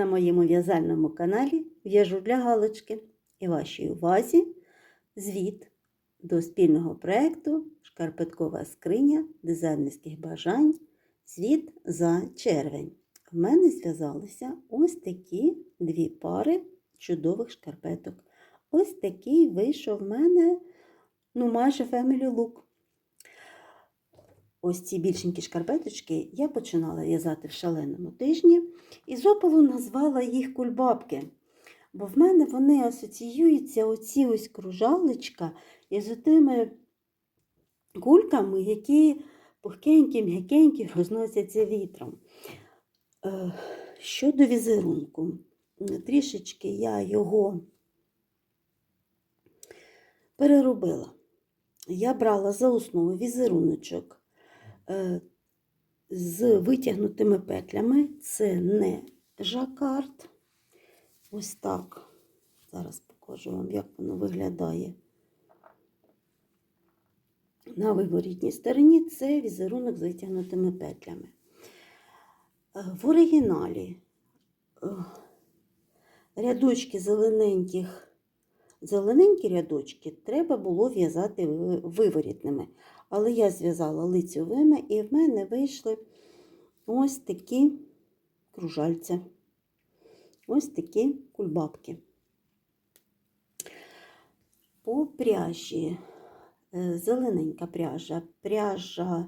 на моєму в'язальному каналі В'яжу для галочки і вашій увазі звіт до спільного проєкту Шкарпеткова скриня дизайнерських бажань. Звіт за червень. В мене зв'язалися ось такі дві пари чудових шкарпеток. Ось такий вийшов в мене ну, майже Family Look. Ось ці більшенькі шкарпеточки я починала в'язати в шаленому тижні і з опалу назвала їх кульбабки. Бо в мене вони асоціюються оці ось кружалечка із тими кульками, які пухкенькі, м'якенькі розносяться вітром. Е, Щодо візерунку, трішечки я його переробила. Я брала за основу візеруночок з витягнутими петлями. Це не жакард. Ось так. Зараз покажу вам, як воно виглядає. На виворітній стороні це візерунок з витягнутими петлями. Е, В оригіналі е, рядочки зелененьких, зелененькі рядочки треба було в'язати виворітними. Але я зв'язала лицьовими і в мене вийшли ось такі кружальця. Ось такі кульбабки. По пряжі е, зелененька пряжа, пряжа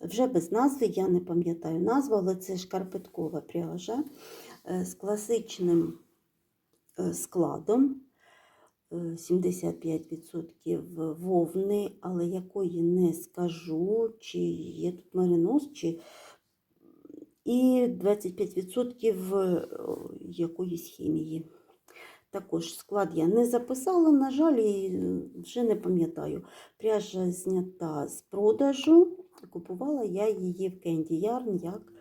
вже без назви, я не пам'ятаю назву, але це шкарпеткова пряжа е, з класичним е, складом. Е, 75% вовни, але якої не скажу, чи є тут меринос, чи і 25% е, якоїсь хімії. Також склад я не записала, на жаль, і е, вже не пам'ятаю. Пряжа знята з продажу. Купувала я її в Candy Yarn як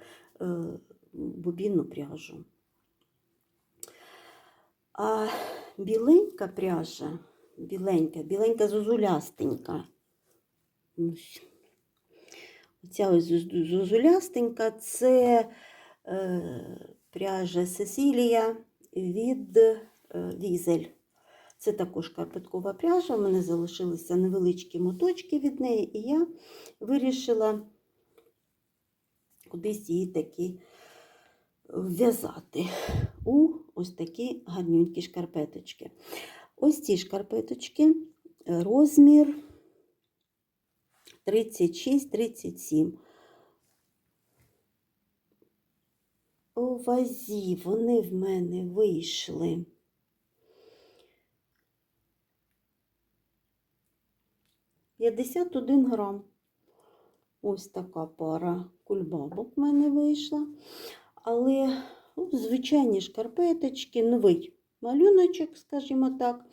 е, бобінну пряжу. А біленька пряжа, біленька, біленька зозулястенька. Оця зозулястенька це е, пряжа Сесілія від е, Візель. Це також карпеткова пряжа. У мене залишилися невеличкі моточки від неї, і я вирішила кудись її таки в'язати ось такі гарнюнькі шкарпеточки. Ось ці шкарпеточки, е, розмір 36-37. У вазі вони в мене вийшли. П'ятдесят один грам. Ось така пара кульбабок в мене вийшла. Але звичайні шкарпеточки, новий малюночок, скажімо так.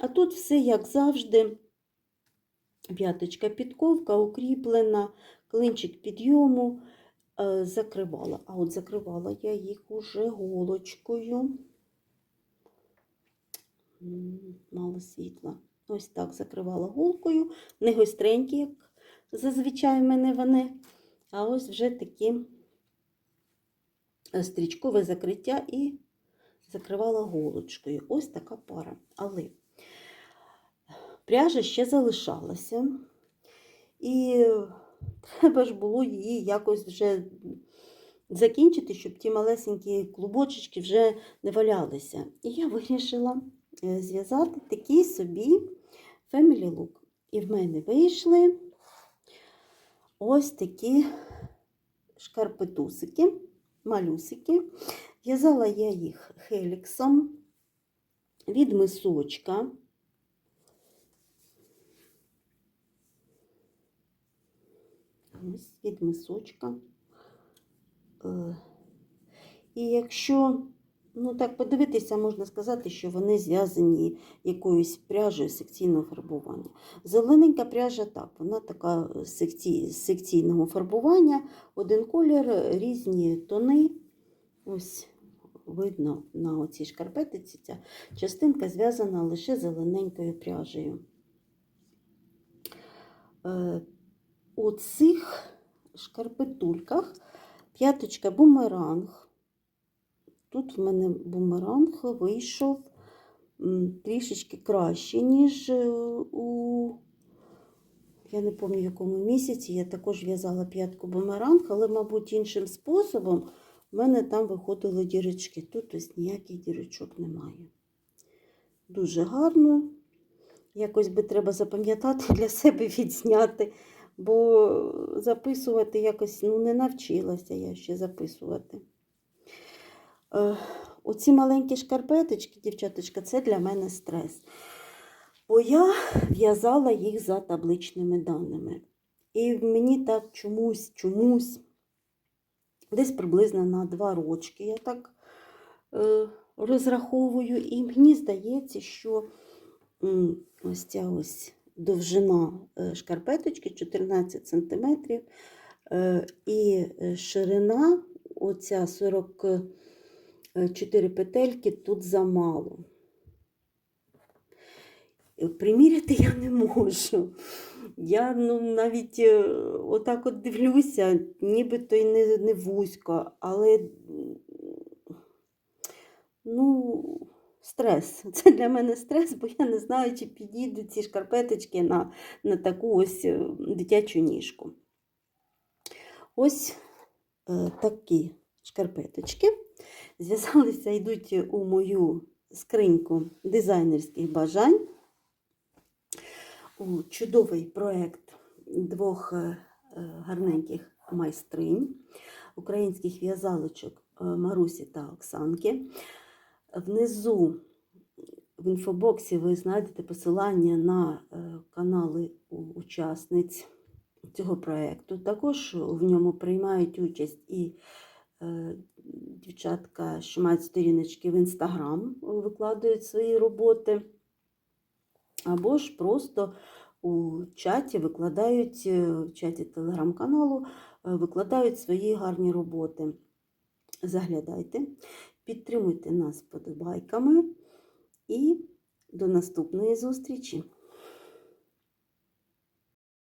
А тут все, як завжди, п'яточка підковка укріплена, клинчик підйому е, закривала. А от закривала я їх уже голочкою. Мало світла. Ось так закривала голкою. Не гостренькі, як зазвичай в мене вони. А ось вже такі стрічкове закриття і закривала голочкою. Ось така пара. Але пряжа ще залишалася. І треба ж було її якось вже закінчити, щоб ті малесенькі клубочечки вже не валялися. І я вирішила е, зв'язати такий собі Family Look. І в мене вийшли ось такі шкарпетусики, малюсики. В'язала я їх хеліксом від мисочка. Ось від мисочка. Е, І якщо ну так подивитися, можна сказати, що вони зв'язані якоюсь пряжею секційного фарбування. Зелененька пряжа так, вона така секцій, секційного фарбування, один колір, різні тони. Ось видно на оцій шкарпетиці ця частинка зв'язана лише зелененькою пряжею. Е, У цих шкарпетульках п'яточка бумеранг тут в мене бумеранг вийшов трішечки краще, ніж е, у, я не пам'ятаю, в якому місяці. Я також в'язала п'ятку бумеранг, але, мабуть, іншим способом в мене там виходили дірочки. Тут ось ніяких дірочок немає. Дуже гарно. Якось би треба запам'ятати для себе відзняти, бо записувати якось ну, не навчилася я ще записувати. Е, оці маленькі шкарпеточки, дівчаточка, це для мене стрес. Бо я в'язала їх за табличними даними. І мені так чомусь, чомусь, десь приблизно на два рочки я так е, розраховую. І мені здається, що ось ця ось довжина е, шкарпеточки 14 см е, і е, ширина оця 44 петельки тут замало. Е, Приміряти я не можу. Я ну, навіть е, отак от дивлюся, нібито й не, не вузько, але ну, стрес. Це для мене стрес, бо я не знаю, чи підійдуть ці шкарпеточки на, на таку ось е, дитячу ніжку. Ось е, такі шкарпеточки. Зв'язалися, йдуть у мою скриньку дизайнерських бажань. У чудовий проєкт двох е, гарненьких майстринь, українських в'язалочок е, Марусі та Оксанки. Внизу в інфобоксі ви знайдете посилання на е, канали учасниць цього проєкту. Також в ньому приймають участь і дівчатка, що мають сторіночки в інстаграм, викладають свої роботи. Або ж просто у чаті викладають, е, в чаті телеграм-каналу, е, викладають свої гарні роботи. Заглядайте, підтримуйте нас подобайками і до наступної зустрічі!